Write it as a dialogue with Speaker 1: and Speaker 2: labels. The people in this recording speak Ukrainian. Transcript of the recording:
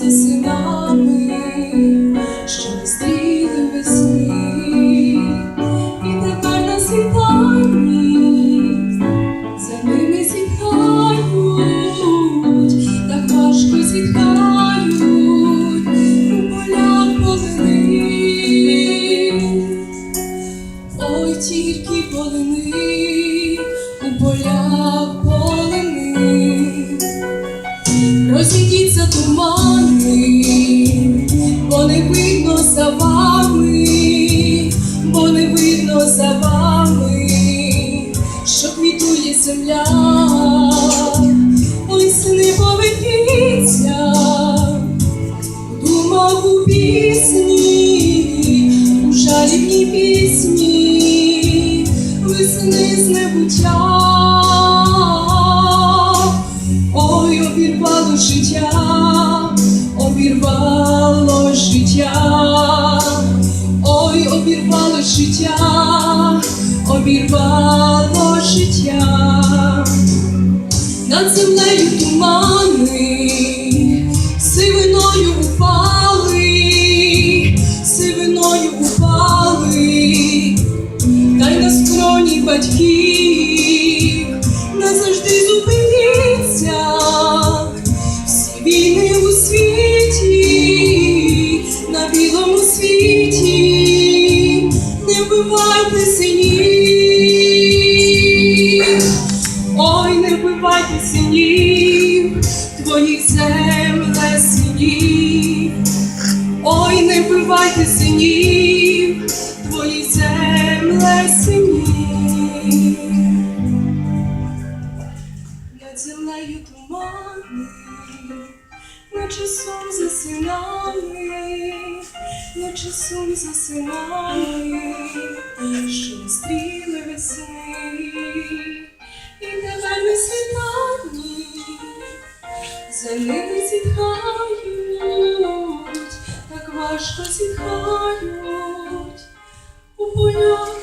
Speaker 1: за синами, що стріли весни, і тепер на світанні за ними зітхають, так важко зітхають у полях полини. Ой, тільки полини, у полях полини, розійдіться бо не видно за вами, бо не видно за вами, що квітує земля, ой, сини поверніться, думав у пісні, у жалібній пісні, весни з небуття. Ой, обірвало життя, життя, обірвало життя. Над землею тумани, сивиною упали, сивиною упали, та й на скроні батьків назавжди зупиніться всі війни у світі, на білому світі, не вбивайте синів. Ой, не вбивайте синів, твоїх земле синів. Ой, не вбивайте синів, твоїх земле синів. Над землею тумани, наче сон за синами, наче сон за що стріли весни, і тебе не світанні, за ними зітхають, так важко зітхають. У полях